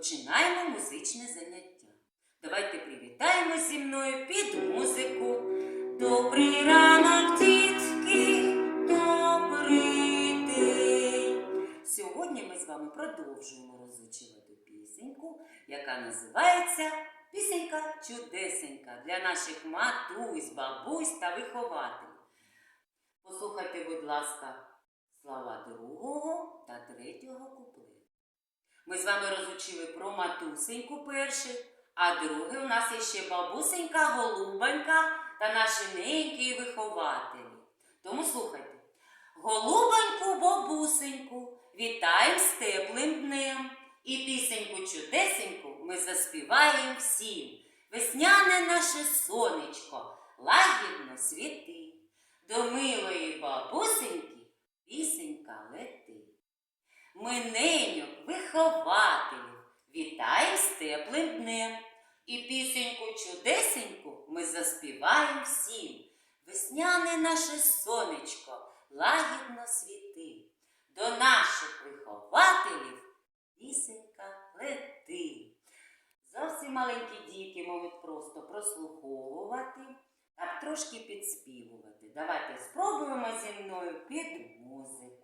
починаємо музичне заняття. Давайте привітаємось зі мною під музику. Добрий ранок, дітки, добрий день. Сьогодні ми з вами продовжуємо розучувати пісеньку, яка називається Пісенька чудесенька для наших матусь, бабусь та вихователів. Послухайте, будь ласка, слова другого та третього куплету. Ми з вами розучили про матусеньку перший, а другий у нас є ще бабусенька, голубонька та наші ненькі вихователі. Тому слухайте. Голубоньку, бабусеньку, вітаємо з теплим днем. І пісеньку чудесеньку ми заспіваємо всім. Весняне наше сонечко, лагідно світи. До милої бабусеньки пісенька лети. Ми неню, вихователів, вітаємо з теплим днем. І пісеньку чудесеньку ми заспіваємо всім. Весняне наше сонечко, лагідно світи. До наших вихователів пісенька лети. Зовсім маленькі діти можуть просто прослуховувати та трошки підспівувати. Давайте спробуємо зі мною під музику.